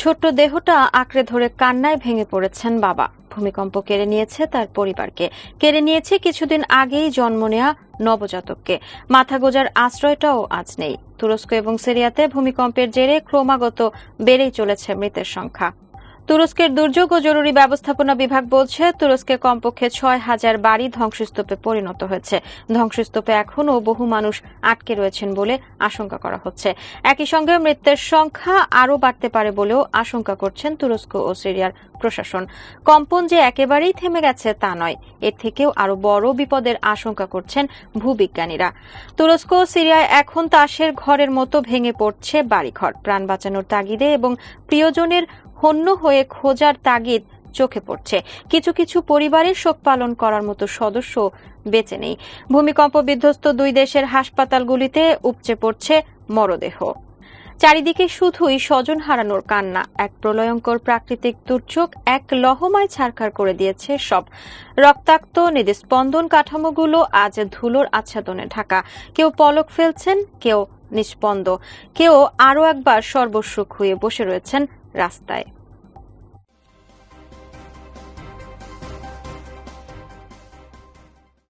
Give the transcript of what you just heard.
ছোট্ট দেহটা আঁকড়ে ধরে কান্নায় ভেঙে পড়েছেন বাবা। ভূমিকম্প কেড়ে নিয়েছে তার পরিবারকে। কেড়ে নিয়েছে কিছুদিন আগেই জন্ম নেয়া নবজাতককে। মাথা গোজার আশ্রয়টাও আজ নেই। তুরস্ক এবং সিরিয়াতে ভূমিকম্পের জেরে ক্রমাগত বেড়েই চলেছে মৃতের সংখ্যা। তুরস্কের দুর্যোগ ও জরুরি ব্যবস্থাপনা বিভাগ বলছে, তুরস্কে কমপক্ষে ছয় হাজার বাড়ি ধ্বংসস্তূপে পরিণত হয়েছে। ধ্বংসস্তূপে এখনও বহু মানুষ আটকে রয়েছেন বলে আশঙ্কা করা হচ্ছে। একই সঙ্গে মৃতের সংখ্যা আরও বাড়তে পারে বলেও আশঙ্কা করছেন তুরস্ক ও সিরিয়ার প্রশাসন। কম্পন যে একেবারেই থেমে গেছে তা নয়, এর থেকেও আরও বড় বিপদের আশঙ্কা করছেন ভূবিজ্ঞানীরা। তুরস্ক ও সিরিয়ায় এখন তাসের ঘরের মতো ভেঙে পড়ছে বাড়িঘর। প্রাণ বাঁচানোর তাগিদে এবং প্রিয়জনের হন্য হয়ে খোঁজার তাগিদ চোখে পড়ছে। কিছু কিছু পরিবারের শোক পালন করার মতো সদস্য বেঁচে নেই। ভূমিকম্প বিধ্বস্ত দুই দেশের হাসপাতালগুলিতে উপচে পড়ছে মরদেহ। চারিদিকে শুধুই স্বজন হারানোর কান্না। এক প্রলয়ঙ্কর প্রাকৃতিক দুর্যোগ এক লহমায় ছারখার করে দিয়েছে সব। রক্তাক্ত নিদস্পন্দন কাঠামোগুলো আজ ধুলোর আচ্ছাদনে ঢাকা। কেউ পলক ফেলছেন, কেউ নিষ্পন্দ। কেউ আরও একবার সর্বস্ব হয়ে বসে রয়েছেন রাস্তায়।